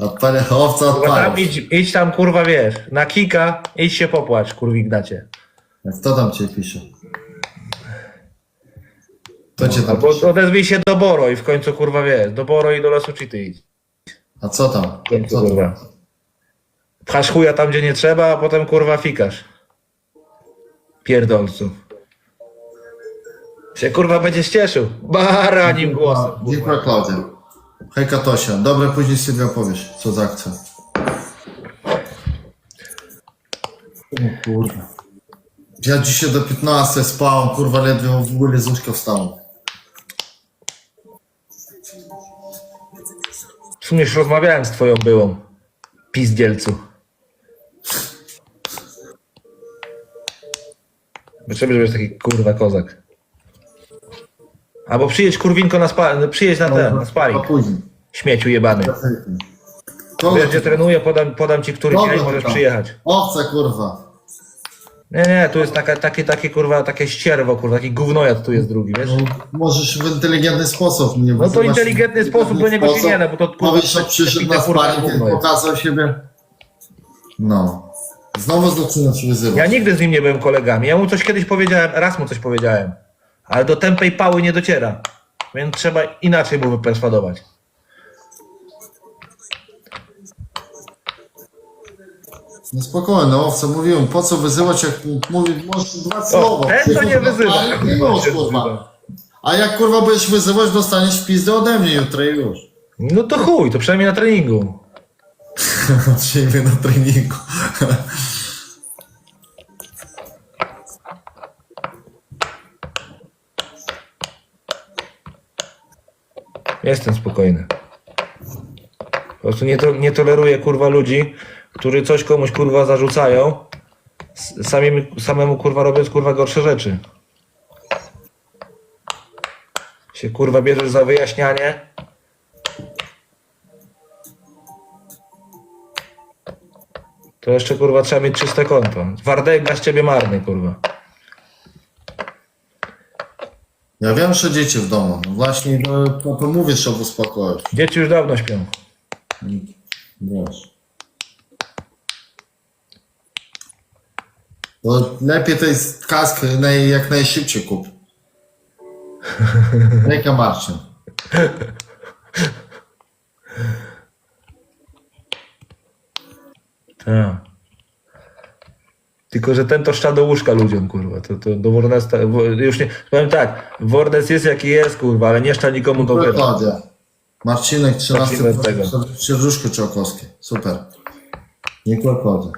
Odpalę owca Kurwa, tam idź, idź tam kurwa wiesz, na kika, idź się popłacz, kurwik dacie. Kto tam cię pisze? Kto cię tam Albo pisze? odezwij się do Boro i w końcu kurwa wiesz, do Boro i do Lasu Cheaty idź. A co tam? W końcu Co tam? kurwa. Pchasz chuja tam gdzie nie trzeba, a potem kurwa fikasz. Pierdolcu. Się kurwa będziesz cieszył. Baranim głosem. kurwa. Dziękuję Klaudia. Hejka Tosia. Dobra, później Sylwia powiesz, co za akcja. O kurwa. Ja dzisiaj do 15 spałem, kurwa, ledwie w ogóle z łóżka wstałem. W sumie już rozmawiałem z twoją byłą. Pizdzielcu. Dlaczego żebyś taki kurwa kozak? Albo przyjedź kurwinko na spa... przyjedź na ten, na A sparing. później. Śmieciu jebany. Wiesz gdzie trenuję, podam, podam ci który dzień możesz przyjechać. Owca, kurwa. Nie, nie, tu jest taka, takie, takie kurwa, takie ścierwo, kurwa, taki gównojad tu jest drugi, wiesz? No, możesz w inteligentny sposób mnie No to wyzywać. inteligentny sposób do niego się nie da, bo to kurwa... Powiesz, że przyszedł na kurwa, sparing i gówno jest. pokazał siebie. No. Znowu zaczynasz wyzywać. Ja nigdy z nim nie byłem kolegami. Ja mu coś kiedyś powiedziałem, raz mu coś powiedziałem. Ale do tępej pały nie dociera. Więc trzeba inaczej mu wyperswadować. No spokojnie, owca, mówiłem, po co wyzywać, jak mówię, może dwa słowa. ten to nie wyzywa. A, nie już, kurwa. A jak kurwa będziesz wyzywać, dostaniesz pizdę ode mnie jutro i już. No to chuj, to przynajmniej na treningu. Siebie na treningu. Jestem spokojny. Po prostu nie, to, nie toleruję kurwa ludzi, którzy coś komuś kurwa zarzucają, samim, samemu kurwa robiąc kurwa gorsze rzeczy. Się kurwa bierzesz za wyjaśnianie. To jeszcze kurwa trzeba mieć czyste konto. Wardęga z ciebie marny kurwa. Ja wiem, że dzieci w domu. No właśnie, no, to, to mówię, żeby uspokoić. Dzieci już dawno śpią. Wiesz. To lepiej tej kask naj, jak najszybciej kup. Ręka marszczy. Tak. Tylko, że ten to szcza do łóżka ludziom, kurwa. To, to do Warnesta, wo- już nie, powiem tak, Warnes jest jaki jest, kurwa, ale nie szcza nikomu do. Dokładnie. Marcinek 13 Zacznijmy od tego. Sierżuszko Czołkowskie. Super. Dziękuję Klaudia.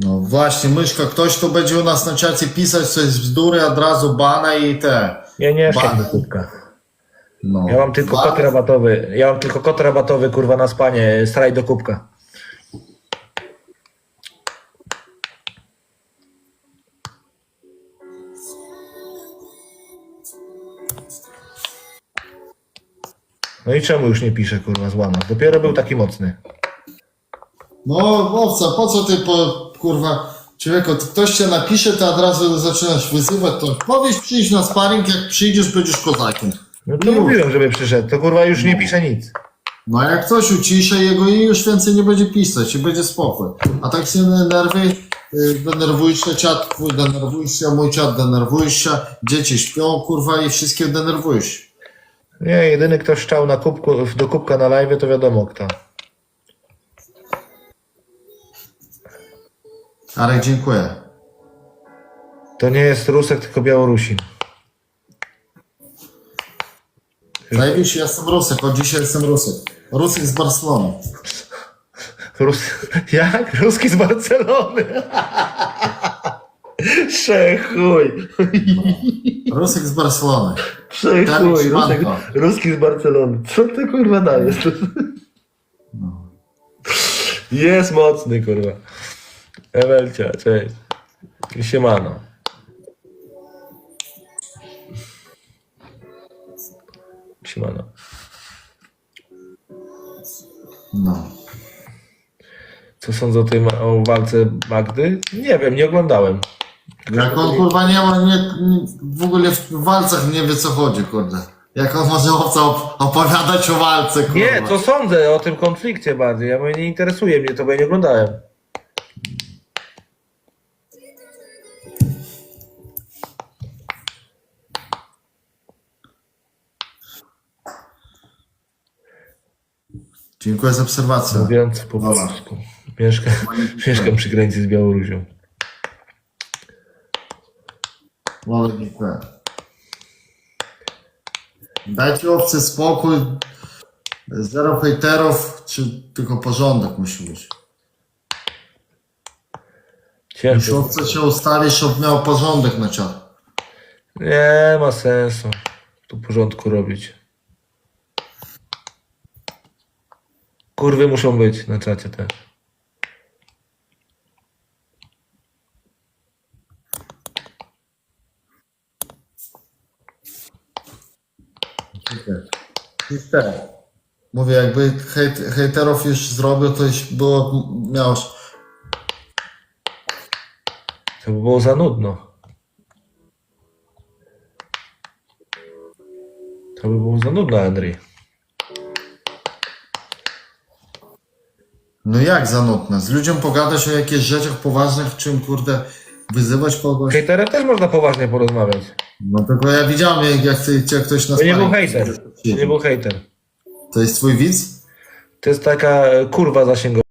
No właśnie, myszka, ktoś tu będzie u nas na czacie pisać coś z bzdury, od razu bana i te. Nie Ba- szczam do kubka. No. Ja mam tylko kod rabatowy, ja mam tylko kod rabatowy, kurwa, na spanie, straj do kubka. No i czemu już nie pisze, kurwa, złamać? Dopiero był taki mocny. No, owca, po co ty po, kurwa, człowieku, ty- ktoś cię napisze, to od razu zaczynasz wyzywać, to powiedz przyjść na sparring, jak przyjdziesz, będziesz kozakiem. No to mówiłem, żeby przyszedł, to kurwa już nie pisze nic. No jak coś uciszę jego i już więcej nie będzie pisać i będzie spokój. A tak się nerwy, y, denerwujesz się, czat twój denerwujesz się, mój czat denerwujesz się, dzieci śpią, kurwa, i wszystkie denerwujesz. Nie, jedyny kto szczał na kubku, do kubka na live, to wiadomo kto. Arek, dziękuję. To nie jest Rusek, tylko Białorusin. Zajebiście, ja jestem Rusek, od dzisiaj jestem Rusek. Rusek z Barcelony. Rus... Jak? Ruski z Barcelony. Przechuj. Rusek z Barcelony. Przechuj. Tak, Rusek. Ruski z Barcelony. Co ty kurwa dajesz? Jest mocny kurwa. Ewelcia, cześć. Siemano. Siemano. No. Co sądzę o tej o walce Magdy? Nie wiem, nie oglądałem. Jak on kurwa nie ma, nie, w ogóle w walcach nie wie co chodzi, kurde. Jak on może op- opowiadać o walce, kurwa. Nie, to sądzę o tym konflikcie bardziej. Ja mówię, nie interesuje mnie to, bo ja nie oglądałem. Dziękuję za obserwację. Mówiąc po polsku. Mieszkam, mieszkam przy granicy z Białorusią. Bardzo dziękuję. Dajcie owce spokój. Zero hejterów, czy tylko porządek musi być. Już Ciężko. owce się ustali, żeby miał porządek na czat. Nie ma sensu tu porządku robić. Kurwy muszą być na czacie też. Dziękuję. Mówię, jakby hejt, hejterów już zrobił, to już było, miałeś To by było za nudno. To by było za nudno, Henry. No jak za nudne? Z ludziom pogadać o jakichś rzeczach poważnych, czym kurde wyzywać kogoś? Hejterem też można poważnie porozmawiać. No tylko ja widziałem jak, jak, jak ktoś nas To nie był hejter. To nie był hejter. To jest twój widz? To jest taka e, kurwa zasięgowa.